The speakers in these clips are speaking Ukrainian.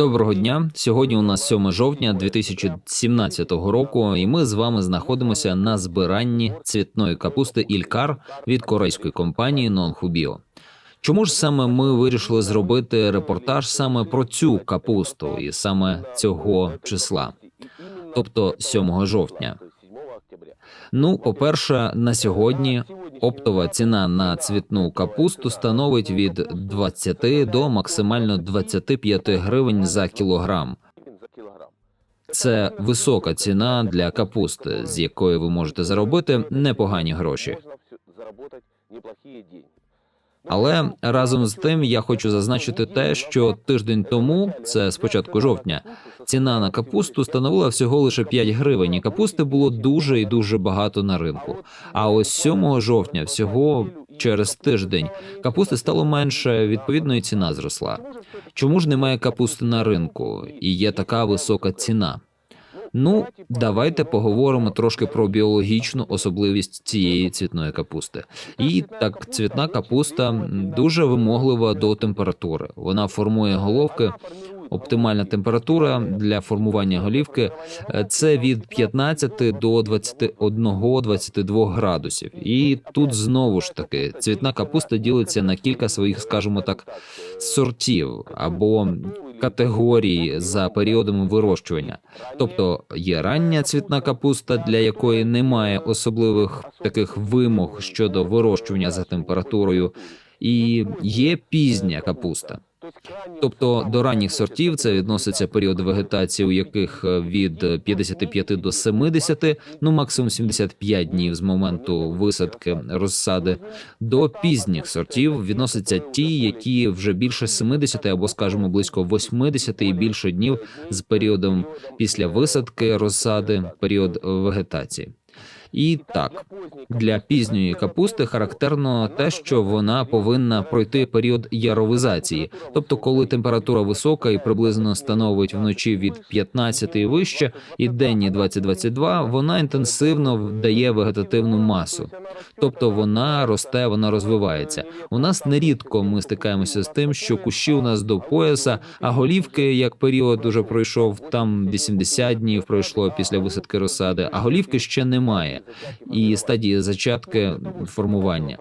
Доброго дня. Сьогодні у нас 7 жовтня 2017 року, і ми з вами знаходимося на збиранні цвітної капусти Ількар від корейської компанії Нонхубіо. Чому ж саме ми вирішили зробити репортаж саме про цю капусту і саме цього числа, тобто 7 жовтня? Ну, по-перше, на сьогодні оптова ціна на цвітну капусту становить від 20 до максимально 25 гривень за кілограм. Це висока ціна для капусти, з якої ви можете заробити непогані гроші. Але разом з тим я хочу зазначити те, що тиждень тому, це з початку жовтня, ціна на капусту становила всього лише 5 гривень. і Капусти було дуже і дуже багато на ринку. А ось 7 жовтня, всього через тиждень, капусти стало менше. Відповідно, і ціна зросла. Чому ж немає капусти на ринку і є така висока ціна? Ну, давайте поговоримо трошки про біологічну особливість цієї цвітної капусти. І так, цвітна капуста дуже вимоглива до температури. Вона формує головки. Оптимальна температура для формування голівки е, це від 15 до 21-22 градусів. І тут знову ж таки цвітна капуста ділиться на кілька своїх, скажімо так, сортів або категорії за періодами вирощування. Тобто є рання цвітна капуста, для якої немає особливих таких вимог щодо вирощування за температурою, і є пізня капуста. Тобто до ранніх сортів це відноситься період вегетації, у яких е, від 55 до 70, ну максимум 75 днів з моменту висадки розсади. До пізніх сортів відносяться ті, які вже більше 70 або, скажімо, близько 80 і більше днів з періодом після висадки розсади, період вегетації. І так для пізньої капусти характерно те, що вона повинна пройти період яровизації, тобто, коли температура висока і приблизно становить вночі від 15 і вище, і денні 20-22, вона інтенсивно дає вегетативну масу, тобто вона росте, вона розвивається. У нас нерідко ми стикаємося з тим, що кущі у нас до пояса, а голівки, як період уже пройшов, там 80 днів пройшло після висадки розсади, а голівки ще немає і стадії зачатки формування.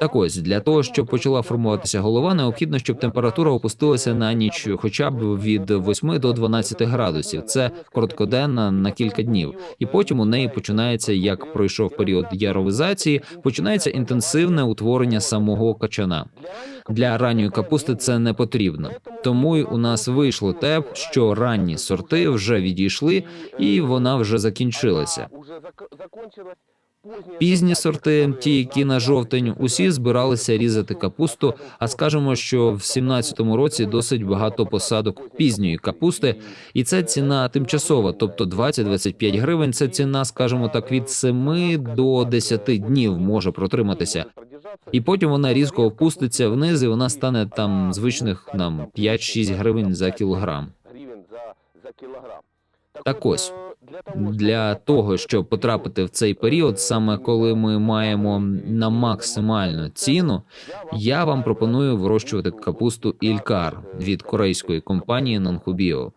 Так ось для того, щоб почала формуватися голова, необхідно, щоб температура опустилася на ніч, хоча б від 8 до 12 градусів. Це короткоденна на кілька днів, і потім у неї починається, як пройшов період яровизації, починається інтенсивне утворення самого качана. Для ранньої капусти це не потрібно, тому й у нас вийшло те, що ранні сорти вже відійшли, і вона вже закінчилася. Пізні сорти, ті, які на жовтень, усі збиралися різати капусту. А скажемо, що в 17-му році досить багато посадок пізньої капусти, і це ціна тимчасова, тобто 20-25 гривень. Це ціна, скажімо так, від 7 до 10 днів може протриматися. І потім вона різко опуститься вниз, і вона стане там звичних нам 5-6 гривень за кілограм. Так ось для того, щоб потрапити в цей період, саме коли ми маємо на максимальну ціну, я вам пропоную вирощувати капусту Ількар від корейської компанії Нонхубіо.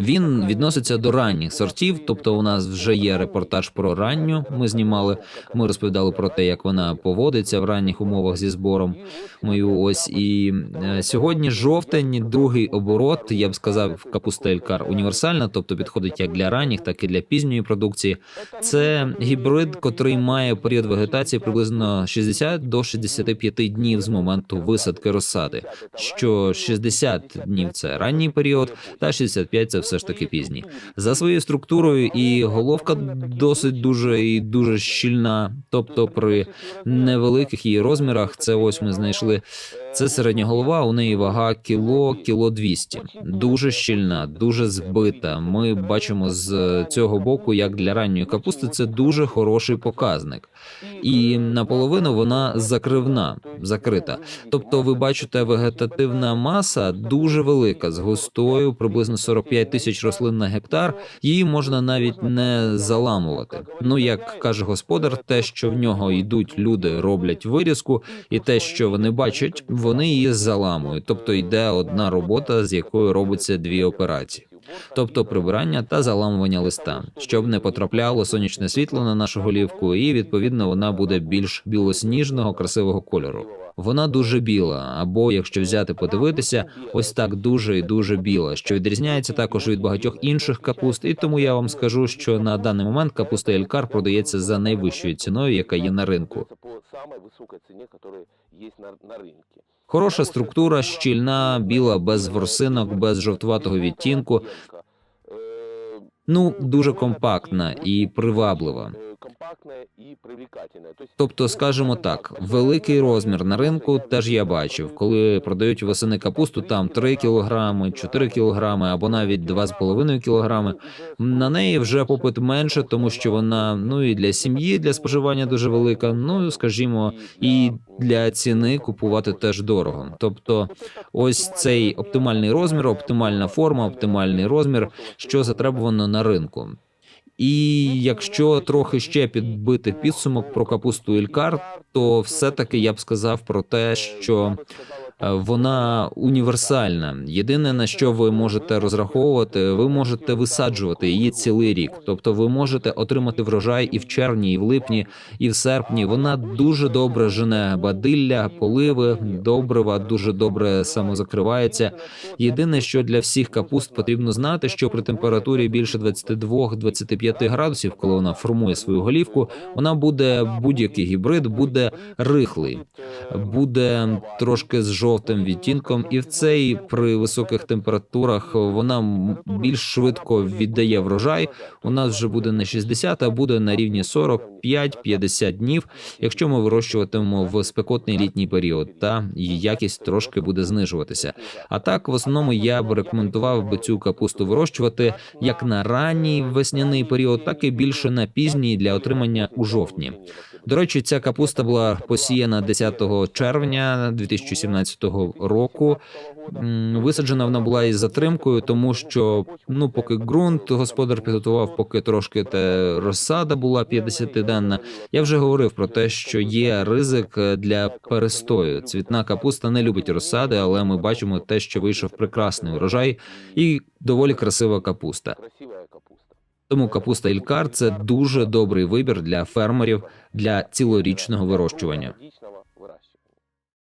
Він відноситься до ранніх сортів, тобто у нас вже є репортаж про ранню. Ми знімали. Ми розповідали про те, як вона поводиться в ранніх умовах зі збором. Мою ось і е, сьогодні жовтень, другий оборот. Я б сказав, капустелькар універсальна, тобто підходить як для ранніх, так і для пізньої продукції. Це гібрид, котрий має період вегетації приблизно 60 до 65 днів з моменту висадки розсади. Що 60 днів це ранній період, та 65 – це все ж таки пізні. За своєю структурою і головка досить дуже і дуже щільна. Тобто, при невеликих її розмірах, це ось ми знайшли це середня голова, у неї вага кіло, кіло 200. Дуже щільна, дуже збита. Ми бачимо з цього боку, як для ранньої капусти, це дуже хороший показник, і наполовину вона закривна, закрита. Тобто, ви бачите, вегетативна маса дуже велика, з густою, приблизно 45 тисяч рослин на гектар. Її можна навіть не заламувати. Ну як каже господар, те, що в нього йдуть люди, роблять вирізку, і те, що вони бачать вони її заламують, тобто йде одна робота, з якою робиться дві операції. Тобто прибирання та заламування листа, щоб не потрапляло сонячне світло на нашу голівку, і відповідно вона буде більш білосніжного, красивого кольору. Вона дуже біла, або якщо взяти подивитися, ось так дуже і дуже біла, що відрізняється також від багатьох інших капуст. І тому я вам скажу, що на даний момент капуста Елькар продається за найвищою ціною, яка є на ринку. самой высокой цене, которая есть на, рынке. Хороша структура, щільна, біла, без ворсинок, без жовтуватого відтінку. Ну дуже компактна і приваблива. Тобто, скажімо так, великий розмір на ринку теж я бачив, коли продають восени капусту, там 3 кілограми, 4 кілограми або навіть 2,5 кілограми. На неї вже попит менше, тому що вона ну і для сім'ї для споживання дуже велика. Ну скажімо, і для ціни купувати теж дорого. Тобто, ось цей оптимальний розмір, оптимальна форма, оптимальний розмір, що затребувано на ринку. І якщо трохи ще підбити підсумок про капусту Ількар, то все-таки я б сказав про те, що вона універсальна. Єдине на що ви можете розраховувати, ви можете висаджувати її цілий рік. Тобто, ви можете отримати врожай і в червні, і в липні, і в серпні. Вона дуже добре жене бадилля, поливи, добрива, дуже добре самозакривається. Єдине, що для всіх капуст потрібно знати, що при температурі більше 22-25 градусів, коли вона формує свою голівку, вона буде будь-який гібрид буде рихлий, буде трошки з жовтим відтінком, і в цей при високих температурах вона більш швидко віддає врожай. У нас вже буде не 60, а буде на рівні 45-50 днів, якщо ми вирощуватимемо в спекотний літній період, та якість трошки буде знижуватися. А так, в основному, я б рекомендував би цю капусту вирощувати як на ранній весняний період, так і більше на пізній для отримання у жовтні. До речі, ця капуста була посіяна 10 червня 2017 року. Висаджена вона була із затримкою, тому що ну, поки ґрунт господар підготував, поки трошки те розсада була 50-денна. Я вже говорив про те, що є ризик е, для перестою. Цвітна капуста не любить розсади, але ми бачимо те, що вийшов прекрасний урожай і доволі красива капуста. Тому капуста Ількар це дуже добрий вибір для фермерів для цілорічного вирощування.